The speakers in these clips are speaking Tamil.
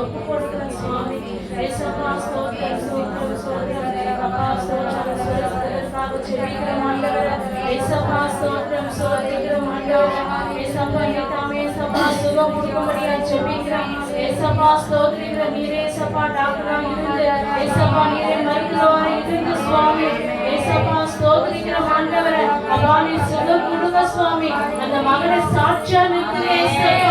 ஒப்பு கொடுக்கிறேன் சுவாமி ஏசப்பா ஸ்தோத்திரம் ஸ்தோத்திரம் ஸ்தோத்திரம் அப்பா ஸ்தோத்திரம் ஸ்தோத்திரத்திற்காக ஜெபிக்கிறோம் ஆண்டவரே ஏசப்பா ஸ்தோத்திரம் ஸ்தோத்திரம் ஆண்டவரே ஏசப்பா நீதாமே ஏசப்பா சுகம் கொடுக்கும்படியா ஜெபிக்கிறோம் ஏசப்பா ஸ்தோத்திரம் நீரே ஏசப்பா டாக்டரா இருந்து ஏசப்பா நீரே இருந்து சுவாமி ஏசப்பா சுகம் கொடுங்க சுவாமி அந்த மகனை சாட்சியா நிறுத்துங்க ஏசப்பா.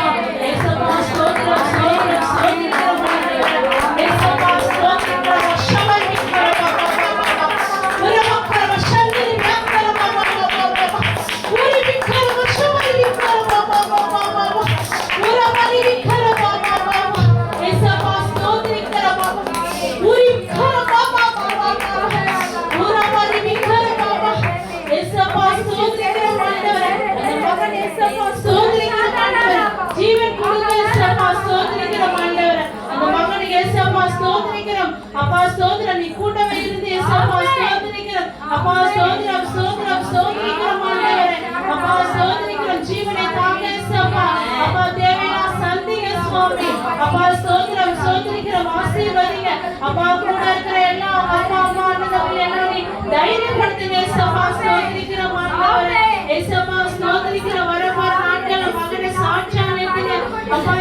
அப்பா ஸ்தோத்திரம் நீ கூட்டமே இருந்து ஏசப்பா ஸ்தோத்திரிக்கிறோம் அப்பா ஸ்தோத்திரம் ஸ்தோத்திரம் ஸ்தோத்திரிக்கிறோம் ஆண்டவரே அப்பா ஸ்தோத்திரிக்கிறோம் ஜீவனை தாங்க ஏசப்பா அப்பா தேவையா சந்திங்க சுவாமி அப்பா ஸ்தோத்திரம் ஸ்தோத்திரிக்கிறோம் ஆசீர்வதிங்க அப்பா கூட இருக்கிற எல்லா அப்பா அம்மா அண்ணன் தம்பி எல்லாம் நீ தைரியப்படுத்துங்க ஏசப்பா ஸ்தோத்திரிக்கிறோம் 他说